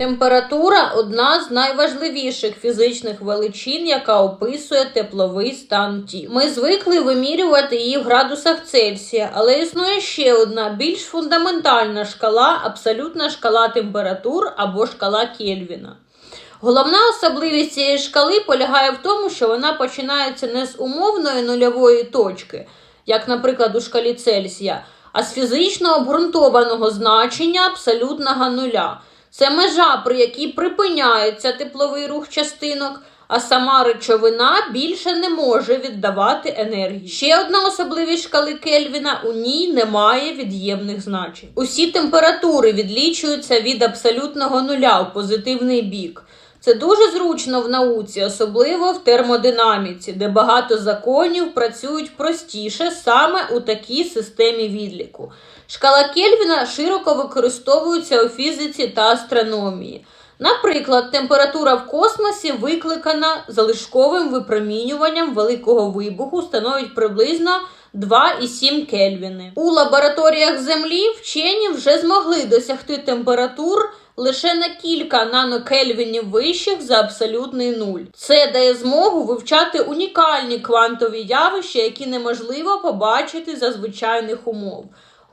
Температура одна з найважливіших фізичних величин, яка описує тепловий стан тіла. Ми звикли вимірювати її в градусах Цельсія, але існує ще одна більш фундаментальна шкала абсолютна шкала температур або шкала Кельвіна. Головна особливість цієї шкали полягає в тому, що вона починається не з умовної нульової точки, як, наприклад, у шкалі Цельсія, а з фізично обґрунтованого значення абсолютного нуля. Це межа, при якій припиняється тепловий рух частинок, а сама речовина більше не може віддавати енергії. Ще одна особливість шкали Кельвіна у ній немає від'ємних значень. Усі температури відлічуються від абсолютного нуля у позитивний бік. Це дуже зручно в науці, особливо в термодинаміці, де багато законів працюють простіше саме у такій системі відліку. Шкала Кельвіна широко використовується у фізиці та астрономії. Наприклад, температура в космосі викликана залишковим випромінюванням великого вибуху становить приблизно 2,7 Кельвіни. У лабораторіях Землі вчені вже змогли досягти температур лише на кілька нанокельвінів вищих за абсолютний нуль. Це дає змогу вивчати унікальні квантові явища, які неможливо побачити за звичайних умов.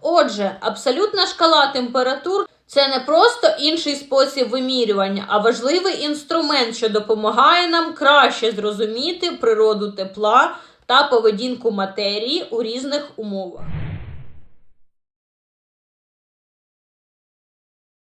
Отже, абсолютна шкала температур це не просто інший спосіб вимірювання, а важливий інструмент, що допомагає нам краще зрозуміти природу тепла та поведінку матерії у різних умовах.